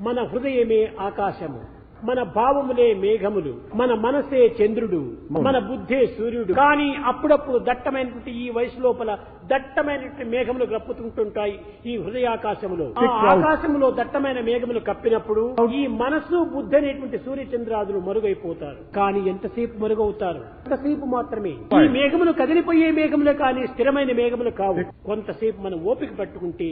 మన హృదయమే ఆకాశము మన భావములే మేఘములు మన మనసే చంద్రుడు మన బుద్ధే సూర్యుడు. కానీ అప్పుడప్పుడు దట్టమైనటువంటి ఈ వయసు లోపల దట్టమైనటువంటి మేఘములు కప్పుతుంటుంటాయి ఈ హృదయాకాశములో. ఆకాశములో దట్టమైన మేఘములు కప్పినప్పుడు ఈ మనసు బుద్ధి అనేటువంటి సూర్యచంద్రాదులు మరుగైపోతారు. కానీ ఎంతసేపు మరుగవుతారు? ఎంతసేపు మాత్రమే. ఈ మేఘములు కదిలిపోయే మేఘములే కానీ స్థిరమైన మేఘములు కావు. కొంతసేపు మనం ఓపిక పట్టుకుంటే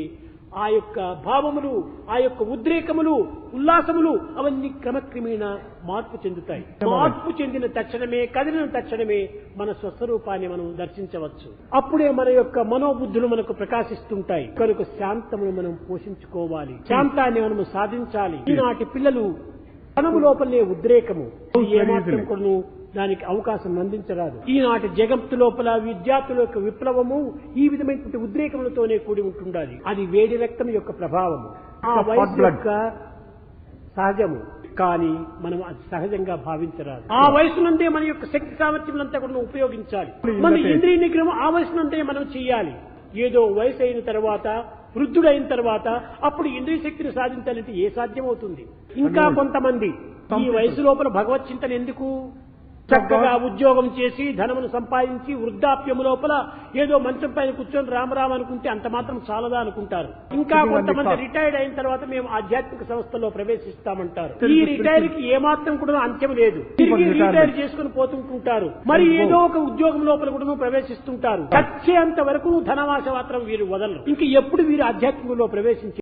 ఆ యొక్క భావములు ఆ యొక్క ఉద్రేకములు ఉల్లాసములు అవన్నీ క్రమక్రమేణ మార్పు చెందుతాయి. మార్పు చెందిన తక్షణమే కదిలిన తక్షణమే మన స్వస్వరూపాన్ని మనం దర్శించవచ్చు. అప్పుడే మన యొక్క మనోబుద్ధులు మనకు ప్రకాశిస్తుంటాయి. కనుక శాంతమును మనం పోషించుకోవాలి. శాంతాన్ని మనము సాధించాలి. ఈనాటి పిల్లలు తనము లోపలనే ఉద్రేకము. ఏమాత్రం కూడాను? దానికి అవకాశం అందించరాదు. ఈనాటి జగత్తు లోపల విద్యార్థుల యొక్క విప్లవము ఈ విధమైనటువంటి ఉద్రేకములతోనే కూడి ఉంటుండాలి. అది వేడి రక్తం యొక్క ప్రభావము. ఆ వయసు. యొక్క సహజము. కానీ మనం అది సహజంగా భావించరాదు. ఆ వయసునందే మన యొక్క శక్తి సామర్థ్యములంతా కూడా ఉపయోగించాలి. మన. ఇంద్రియ నిగ్రహం ఆ వయసునందే మనం చేయాలి. ఏదో వయసు అయిన తర్వాత వృద్ధుడైన తర్వాత అప్పుడు ఇంద్రియ శక్తిని సాధించాలంటే ఏ సాధ్యమవుతుంది? ఇంకా. కొంతమంది ఈ. వయసు లోపల భగవత్ చింతన ఎందుకు? చక్కగా ఉద్యోగం చేసి ధనమును సంపాదించి వృద్ధాప్యము లోపల ఏదో మంచం పైన కూర్చొని రామరామ అనుకుంటే అంత మాత్రం చాలదా అనుకుంటారు. ఇంకా కొంతమంది. రిటైర్డ్ అయిన తర్వాత మేము ఆధ్యాత్మిక సంస్థలో ప్రవేశిస్తామంటారు. ఈ రిటైర్కి ఏమాత్రం కూడా అంత్యం లేదు. తిరిగి. రిటైర్ చేసుకుని పోతుంటుంటారు. మరి. ఏదో ఒక ఉద్యోగం లోపల కూడా ప్రవేశిస్తుంటారు. చచ్చేంత వరకు ధనవాస మాత్రం వీరు వదలరు. ఇంక ఎప్పుడు వీరు ఆధ్యాత్మికంలో ప్రవేశించి